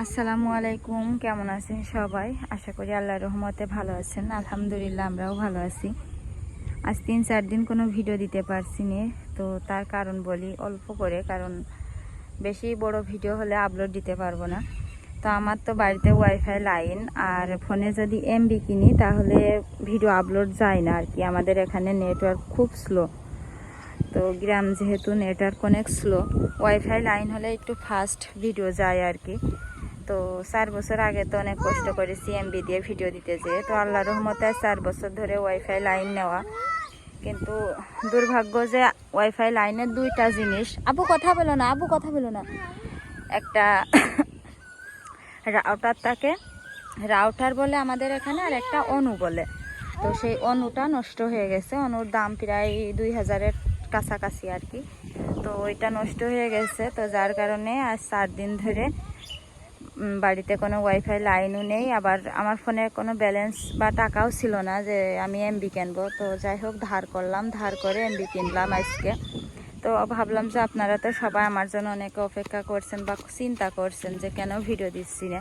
আসসালামু আলাইকুম, কেমন আছেন সবাই? আশা করি আল্লাহ রহমতে ভালো আছেন। আলহামদুলিল্লাহ আমরাও ভালো আছি। আজ তিন চার দিন কোনো ভিডিও দিতে পারছি না, তো তার কারণ বলি অল্প করে, কারণ বেশি বড় ভিডিও হলে আপলোড দিতে পারব না। তো আমার তো বাড়িতে ওয়াইফাই লাইন, আর ফোনে যদি এমবি কিনি, তাহলে ভিডিও আপলোড যায় না আর কি। আমাদের এখানে নেটওয়ার্ক খুব স্লো। তো গ্রাম যেহেতু নেটওয়ার্ক অনেক স্লো, ওয়াইফাই লাইন হলে একটু ফাস্ট ভিডিও যায় আর কি। তো চার বছর আগে তো অনেক কষ্ট করেছি এমবি দিয়ে ভিডিও দিতে যেয়ে তো আল্লাহ রহমতে চার বছর ধরে ওয়াইফাই লাইন নেওয়া। কিন্তু দুর্ভাগ্য যে ওয়াইফাই লাইনের দুইটা জিনিস আবু কথা বলো না, আবু কথা বলো না। একটা রাউটার থাকে। রাউটার বলে আমাদের এখানে আর একটা অনু বলে। তো সেই অনুটা নষ্ট হয়ে গেছে। অনুর দাম প্রায় দুই হাজারের কাছাকাছি আর কি। তো ওইটা নষ্ট হয়ে গেছে। তো যার কারণে আজ চার দিন ধরে বাড়িতে কোনো ওয়াইফাই লাইনও নেই। আবার আমার ফোনে কোনো ব্যালেন্স বা টাকাও ছিল না যে আমি এমবি কিনবো। তো যাই হোক, ধার করলাম। ধার করে এমবি কিনলাম আজকে। তো ভাবলাম যে আপনারা তো সবাই আমার জন্য অনেকে অপেক্ষা করছেন বা চিন্তা করছেন যে কেন ভিডিও দিচ্ছি না।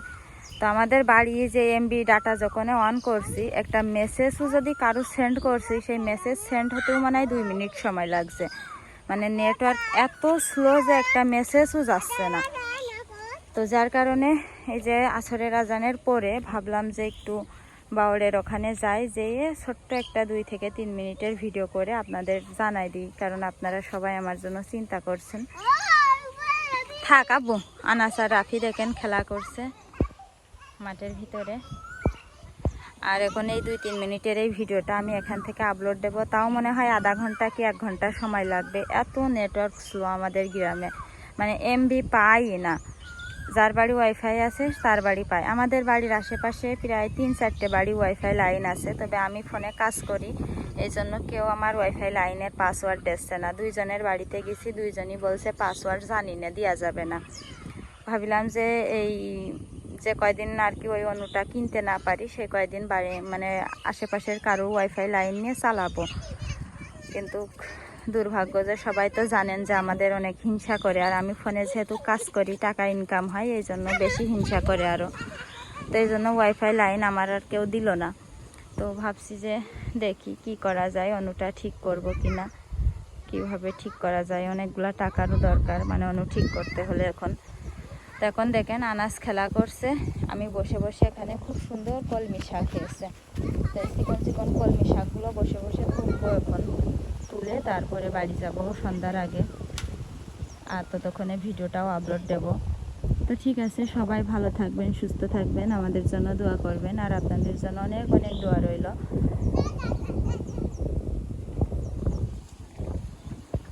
তো আমাদের বাড়ি যে এমবি ডাটা যখন অন করছি, একটা মেসেজও যদি কারও সেন্ড করছি, সেই মেসেজ সেন্ড হতেও মানে দুই মিনিট সময় লাগছে। মানে নেটওয়ার্ক এত স্লো যে একটা মেসেজও যাচ্ছে না। তো যার কারণে এই যে আসরের আজানের পরে ভাবলাম যে একটু বাউলের ওখানে যাই, যেয়ে ছোট্ট একটা দুই থেকে তিন মিনিটের ভিডিও করে আপনাদের জানাই দিই, কারণ আপনারা সবাই আমার জন্য চিন্তা করছেন। থাক আব্বু, আনাস আর রাফি দেখেন খেলা করছে মাঠের ভিতরে। আর এখন এই দুই তিন মিনিটের এই ভিডিওটা আমি এখান থেকে আপলোড দেব। তাও মনে হয় আধা ঘণ্টা কি এক ঘণ্টা সময় লাগবে? এত নেটওয়ার্ক স্লো আমাদের গ্রামে। মানে এমবি পাই না। যার বাড়ি ওয়াইফাই আছে, তার বাড়ি পায়। আমাদের বাড়ির আশেপাশে প্রায় তিন চারটে বাড়ি ওয়াইফাই লাইন আছে, তবে আমি ফোনে কাজ করি। এই জন্য কেউ আমার ওয়াইফাই লাইনের পাসওয়ার্ড দিচ্ছে না। দুইজনের বাড়িতে গেছি, দুইজনই বলছে পাসওয়ার্ড জানি না দেওয়া যাবে না। ভাবিলাম যে এই যে কয়দিন আর কি ওই অনুটা কিনতে না পারি সেই কয়দিন বাড়ি মানে আশেপাশের কারও ওয়াইফাই লাইন নিয়ে চালাবো। কিন্তু দুর্ভাগ্য যে সবাই তো জানেন যে আমাদের অনেক হিংসা করে, আর আমি ফোনে যেহেতু কাজ করি, টাকা ইনকাম হয়, এই জন্য বেশি হিংসা করে আরও তো এই জন্য ওয়াইফাই লাইন আমার আর কেউ দিল না। তো ভাবছি যে দেখি কি করা যায়, অনুটা ঠিক করব কি না কীভাবে ঠিক করা যায়। অনেকগুলো টাকারও দরকার মানে অনু ঠিক করতে হলে এখন। তো এখন দেখেন আনাস খেলা করছে, আমি বসে বসে এখানে খুব সুন্দর কলমি শাক খেয়েছে। তো চিকন চিকন কলমি শাকগুলো বসে বসে খুব এখন। তারপরে বাড়ি যাব সন্ধ্যার আগে। আর ততক্ষণে ভিডিওটাও আপলোড দেব। তো ঠিক আছে, সবাই ভালো থাকবেন, সুস্থ থাকবেন, আমাদের জন্য দোয়া করবেন। আর আপনাদের জন্য অনেক অনেক দোয়া রইল।